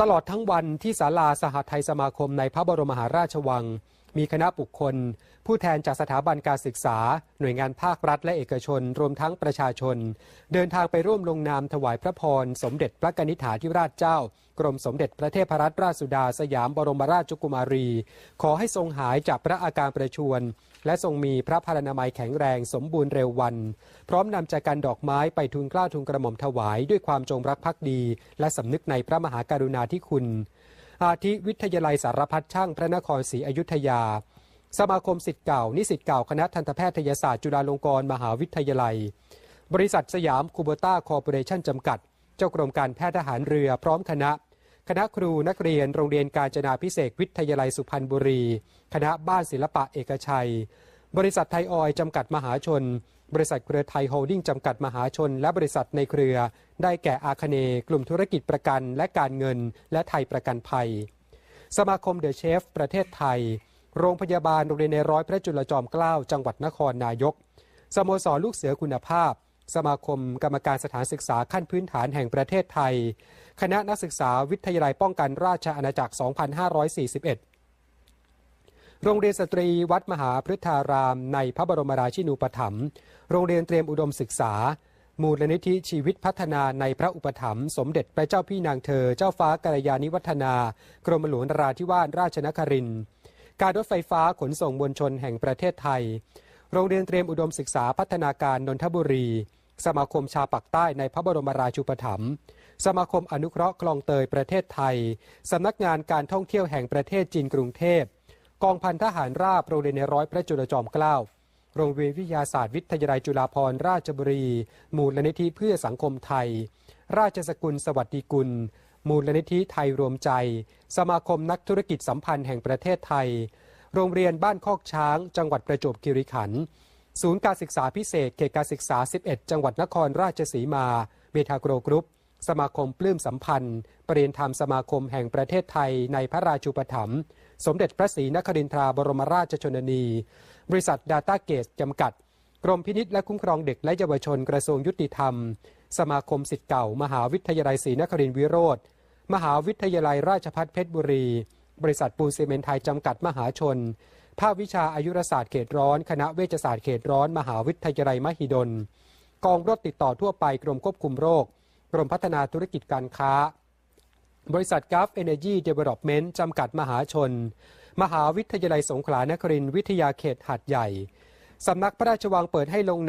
ตลอดทั้งวันที่ศาลาสหไทยสมาคมในพระบรมมหาราชวัง มีคณะบุคคล ผู้แทนจากสถาบันการศึกษา หน่วยงานภาครัฐและเอกชน รวมทั้งประชาชน เดินทางไปร่วมลงนามถวายพระพร สมเด็จพระกนิษฐาธิราชเจ้า กรมสมเด็จพระเทพรัตนราชสุดาสยามบรมราชกุมารี ขอให้ทรงหายจากพระอาการประชวรและทรงมีพระพลานามัยแข็งแรงสมบูรณ์เร็ววัน พร้อมนำจากการดอกไม้ไปทูลเกล้าทูลกระหม่อมถวาย ด้วยความจงรักภักดี และสำนึกในพระมหากรุณาธิคุณ อาทิวิทยาลัยสารพัดช่างพระนครศรีอยุธยา สมาคมสิทธิ์เก่า นิสิตเก่าคณะทันตแพทยศาสตร์จุฬาลงกรณ์มหาวิทยาลัย บริษัทสยามคูโบต้าคอร์ปอเรชั่นจำกัด เจ้ากรมการแพทย์ทหารเรือพร้อมคณะ คณะครูนักเรียนโรงเรียนการจนาพิเศษวิทยาลัยสุพรรณบุรี คณะบ้านศิลปะเอกชัย บริษัทไทยออยจำกัดมหาชน บริษัทเครือไทยโฮลดิ้งจำกัดมหาชน และบริษัทในเครือ ได้แก่อาคเน กลุ่มธุรกิจประกัน และการเงิน และไทยประกันภัย สมาคมเดอะเชฟ ประเทศไทย โรงพยาบาลโรงเรียนในร้อยพระจุลจอมเกล้าจังหวัดนครนายก สโมสรลูกเสือคุณภาพ สมาคมกรรมการสถานศึกษาขั้นพื้นฐานแห่งประเทศไทย คณะนักศึกษาวิทยาลัยป้องกันราชอาณาจักร 2541 โรงเรียนสตรีวัดมหาพฤทธาราม ในพระบรมราชินูปถัมภ์โรงเรียนเตรียมอุดมศึกษา มูลนิธิชีวิตพัฒนาในพระอุปถัมภ์สมเด็จพระเจ้าพี่นางเธอ เจ้าฟ้ากัลยาณิวัฒนา กรมหลวงนราธิวาสราชนครินทร์การรถไฟฟ้าขนส่งมวลชนแห่งประเทศไทย โรงเรียนเตรียมอุดมศึกษาพัฒนาการนนทบุรี สมาคมชาปักใต้ในพระบรมราชูปถัมภ์สมาคมอนุเคราะห์คลองเตยประเทศไทย สำนักงานการท่องเที่ยวแห่งประเทศจีนกรุงเทพ กองพันทหารราบโรงเรียนในร้อยพระจุลจอมเกล้าโรงเรียนวิทยาศาสตร์วิทยาลัยจุฬาภรณราชบุรี มูลนิธิเพื่อสังคมไทย ราชสกุลสวัสดิกุล มูลนิธิไทยรวมใจ สมาคมนักธุรกิจสัมพันธ์แห่งประเทศไทย โรงเรียนบ้านคอกช้าง จังหวัดประจวบคีรีขันธ์ศูนย์การศึกษาพิเศษเขตการศึกษา 11 จังหวัดนครราชสีมา เมทาโกรกรุ๊ป สมาคมปลื้มสัมพันธ์ปรริยนธรรมสมาคมแห่งประเทศไทยในพระราชูปถัมภ์สมเด็จพระศรีนครินทราบรมราชชนนี บริษัทดาต้าเกตจำกัด กรมพินิษและคุ้มครองเด็กและเยาวชนกระทรวงยุติธรรม สมาคมสิทธิ์เก่า มหาวิทยาลัยศรีนครินทรวิโรธมหาวิทยาลัยราชภัฏเพชรบุรี บริษัทปูนซีเมนไทยจำกัดมหาชน ภาควิชาอายุรศาสตร์เขตร้อน คณะเวชศาสตร์เขตร้อน มหาวิทยาลัยมหิดล กองรถติดต่อทั่วไปกรมควบคุมโรค รมพัฒนาธุรกิจการค้า บริษัทกราฟเอเนจีเดเวล็อปเมนต์จำกัดมหาชน มหาวิทยาลัยสงขลานครินทร์วิทยาเขตหาดใหญ่ สำนักพระราชวังเปิดให้ลง